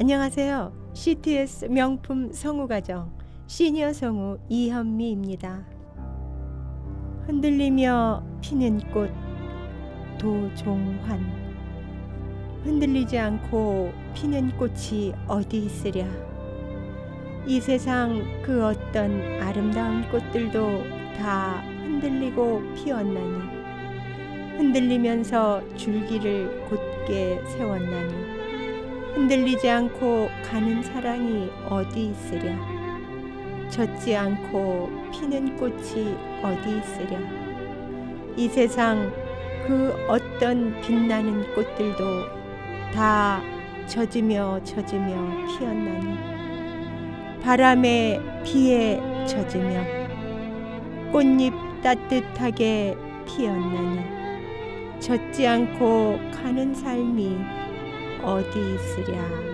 안녕하세요. CTS 명품 성우가정 시니어 성우 이현미입니다. 흔들리며 피는 꽃 도종환 흔들리지 않고 피는 꽃이 어디 있으랴 이 세상 그 어떤 아름다운 꽃들도 다 흔들리고 피었나니 흔들리면서 줄기를 곧게 세웠나니 흔들리지 않고 가는 사랑이 어디 있으랴? 젖지 않고 피는 꽃이 어디 있으랴? 이 세상 그 어떤 빛나는 꽃들도 다 젖으며 젖으며 피었나니? 바람에 비에 젖으며 꽃잎 따뜻하게 피었나니? 젖지 않고 가는 삶이 어디 있으랴